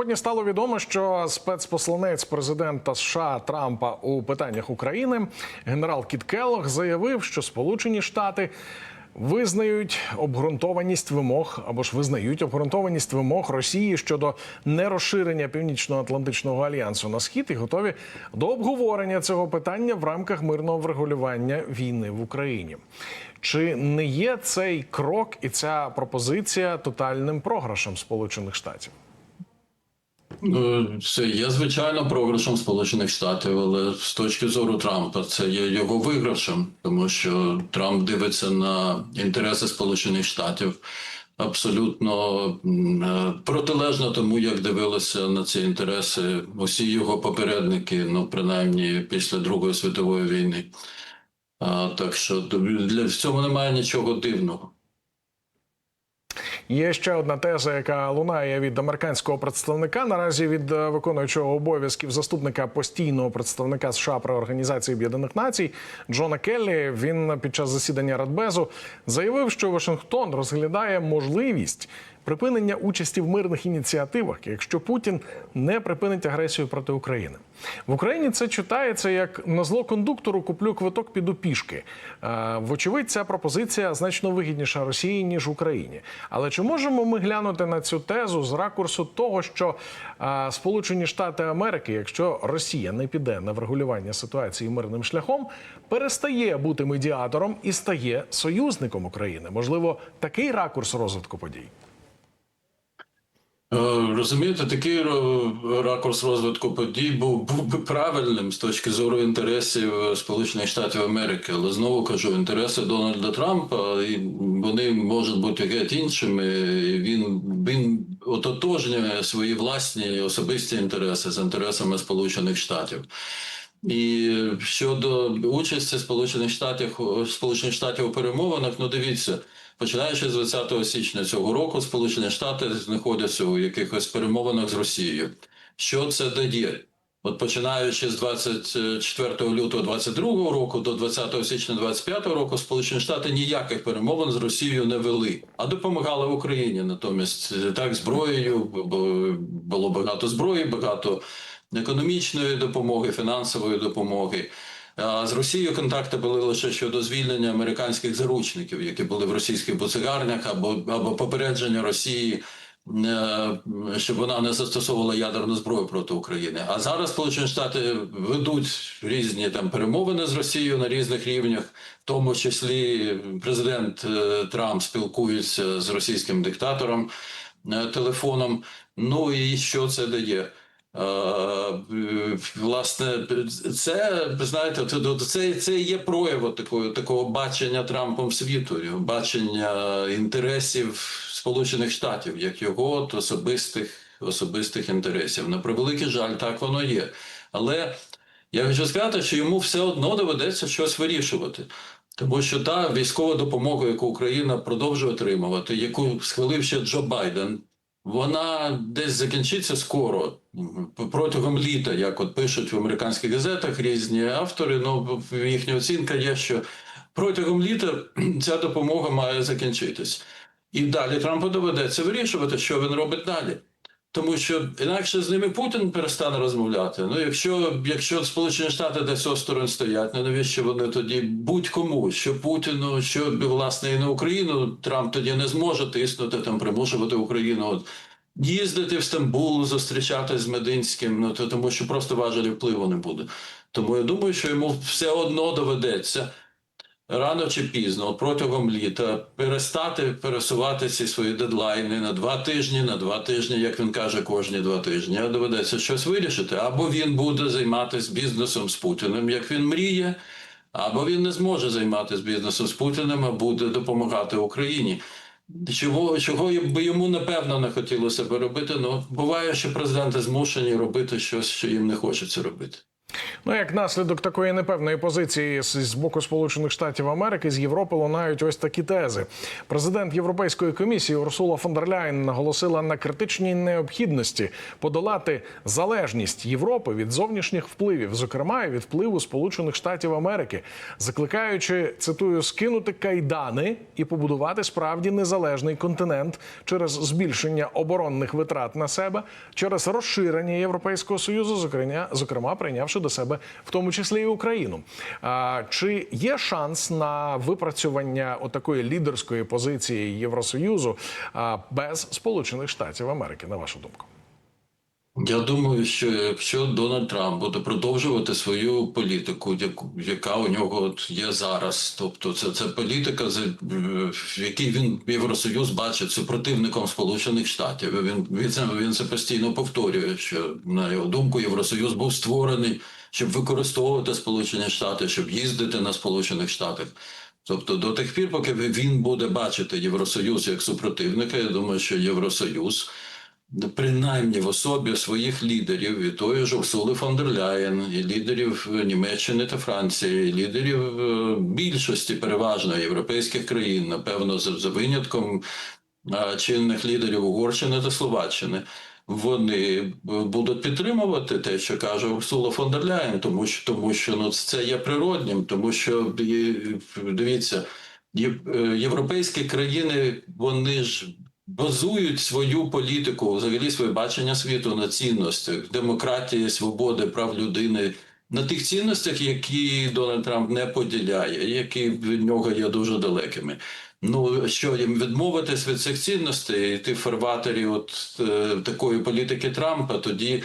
Сьогодні стало відомо, що спецпосланець президента США Трампа у питаннях України генерал Кіт Келлог заявив, що Сполучені Штати визнають обґрунтованість вимог або ж визнають обґрунтованість вимог Росії щодо нерозширення Північно-Атлантичного альянсу на схід і готові до обговорення цього питання в рамках мирного врегулювання війни в Україні. Чи не є цей крок і ця пропозиція тотальним програшем Сполучених Штатів? Це є звичайно програшем Сполучених Штатів, але з точки зору Трампа це є його виграшем, тому що Трамп дивиться на інтереси Сполучених Штатів абсолютно е, протилежно тому, як дивилися на ці інтереси усі його попередники, ну принаймні після Другої світової війни. А, так що для в немає нічого дивного. Є ще одна теза, яка лунає від американського представника. Наразі від е, виконуючого обов'язків заступника постійного представника США при організації Об'єднаних Націй Джона Келлі. Він під час засідання Радбезу заявив, що Вашингтон розглядає можливість припинення участі в мирних ініціативах, якщо Путін не припинить агресію проти України. В Україні це читається як на зло кондуктору куплю квиток піду пішки. Е, Вочевидь, ця пропозиція значно вигідніша Росії ніж Україні. Але чи можемо ми глянути на цю тезу з ракурсу того, що е, Сполучені Штати Америки, якщо Росія не піде на врегулювання ситуації мирним шляхом, перестає бути медіатором і стає союзником України? Можливо, такий ракурс розвитку подій? Е, Розумієте, такий ракурс розвитку подій був, був би правильним з точки зору інтересів е, Сполучених Штатів Америки. Але знову кажу, інтереси Дональда Трампа і вони можуть бути геть іншими. Він він ототожнює свої власні особисті інтереси з інтересами Сполучених Штатів. І щодо участі Сполучених Штатів Сполучених Штатів у перемовинах, ну дивіться, починаючи з 20 січня цього року, Сполучені Штати знаходяться у якихось перемовинах з Росією. Що це дає? От починаючи з 24 лютого 22 року до 20 січня 25 року, Сполучені Штати ніяких перемовин з Росією не вели, а допомагали Україні. Натомість так зброєю було багато зброї, багато економічної допомоги, фінансової допомоги. З Росією контакти були лише щодо звільнення американських заручників, які були в російських буцегарнях, або або попередження Росії, е, щоб вона не застосовувала ядерну зброю проти України. А зараз Сполучені Штати ведуть різні там перемовини з Росією на різних рівнях, в тому числі президент е, Трамп спілкується з російським диктатором е, телефоном. Ну і що це дає? Власне, це знаєте, це, це є прояв такого, такого бачення Трампом світу, бачення інтересів Сполучених Штатів, як його от особистих особистих інтересів. На превеликий жаль, так воно є. Але я хочу сказати, що йому все одно доведеться щось вирішувати. Тому що та військова допомога, яку Україна продовжує отримувати, яку схвалив ще Джо Байден, вона десь закінчиться скоро протягом літа, як от пишуть в американських газетах різні автори. Ну їхня оцінка є, що протягом літа ця допомога має закінчитись, і далі Трампу доведеться вирішувати, що він робить далі. Тому що інакше з ними Путін перестане розмовляти. Ну, якщо якщо Сполучені Штати десь осторонь стоять, ну навіщо вони тоді будь-кому, що Путіну, що власне і на Україну Трамп тоді не зможе тиснути там, примушувати Україну от, їздити в Стамбул, зустрічатись з Мединським, ну то тому, що просто важелі впливу не буде. Тому я думаю, що йому все одно доведеться рано чи пізно, протягом літа, перестати пересувати ці свої дедлайни на два тижні, на два тижні, як він каже, кожні два тижні, а доведеться щось вирішити. Або він буде займатися бізнесом з Путіним, як він мріє, або він не зможе займатися бізнесом з Путіним, а буде допомагати Україні. Чого, чого би йому напевно не хотілося би робити? Ну буває, що президенти змушені робити щось, що їм не хочеться робити. Ну, як наслідок такої непевної позиції з, боку Сполучених Штатів Америки з Європи лунають ось такі тези. Президент Європейської комісії Урсула фон дер Ляйн наголосила на критичній необхідності подолати залежність Європи від зовнішніх впливів, зокрема від впливу Сполучених Штатів Америки, закликаючи цитую скинути кайдани і побудувати справді незалежний континент через збільшення оборонних витрат на себе, через розширення Європейського союзу, зокрема, зокрема прийнявши до себе в тому числі і Україну. А, чи є шанс на випрацювання отакої лідерської позиції Євросоюзу а, без Сполучених Штатів Америки, на вашу думку? Я думаю, що якщо Дональд Трамп буде продовжувати свою політику, яка у нього є зараз, тобто це, це політика, в якій він Євросоюз бачить супротивником Сполучених Штатів. Він він це він це постійно повторює. Що на його думку, Євросоюз був створений, щоб використовувати Сполучені Штати, щоб їздити на Сполучених Штатах. Тобто до тих пір, поки він буде бачити Євросоюз як супротивника, я думаю, що Євросоюз принаймні в особі своїх лідерів, і тої ж Урсули фон дер Ляєн, і лідерів Німеччини та Франції, і лідерів е, більшості переважно європейських країн, напевно, за винятком е, чинних лідерів Угорщини та Словаччини. Вони будуть підтримувати те, що каже Урсула фон дер Ляєн, тому що тому що ну це є природнім, тому що дивіться, е, європейські країни вони ж базують свою політику, взагалі своє бачення світу на цінностях демократії, свободи, прав людини. На тих цінностях, які Дональд Трамп не поділяє, які від нього є дуже далекими. Ну що їм відмовитись від цих цінностей, йти в фарватері от е, такої політики Трампа, тоді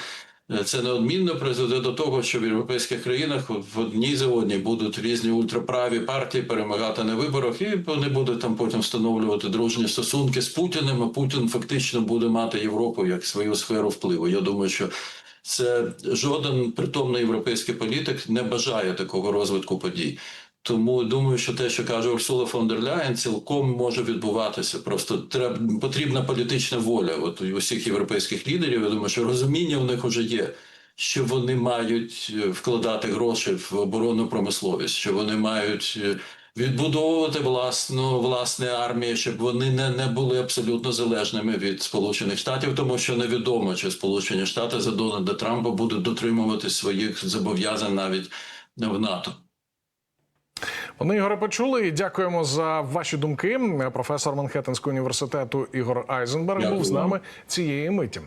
е, це неодмінно призведе до того, що в європейських країнах в одній за одній будуть різні ультраправі партії перемагати на виборах, і вони будуть там потім встановлювати дружні стосунки з Путіним. А Путін фактично буде мати Європу як свою сферу впливу. Я думаю, що це жоден притомний європейський політик не бажає такого розвитку подій. Тому думаю, що те, що каже Урсула фон дер Ляєн, цілком може відбуватися. Просто треба потрібна політична воля. От усіх європейських лідерів. Я думаю, що розуміння в них вже є. Що вони мають е, вкладати гроші в оборонну промисловість, що вони мають е, відбудовувати власну власне армію, щоб вони не, не були абсолютно залежними від Сполучених Штатів, тому що невідомо, чи Сполучені Штати за Дональда Трампа будуть дотримувати своїх зобов'язань навіть в НАТО. Пане Ігоре, почули і дякуємо за ваші думки. Професор Манхеттенського університету Ігор Айзенберг Дякую був з нами цієї миті.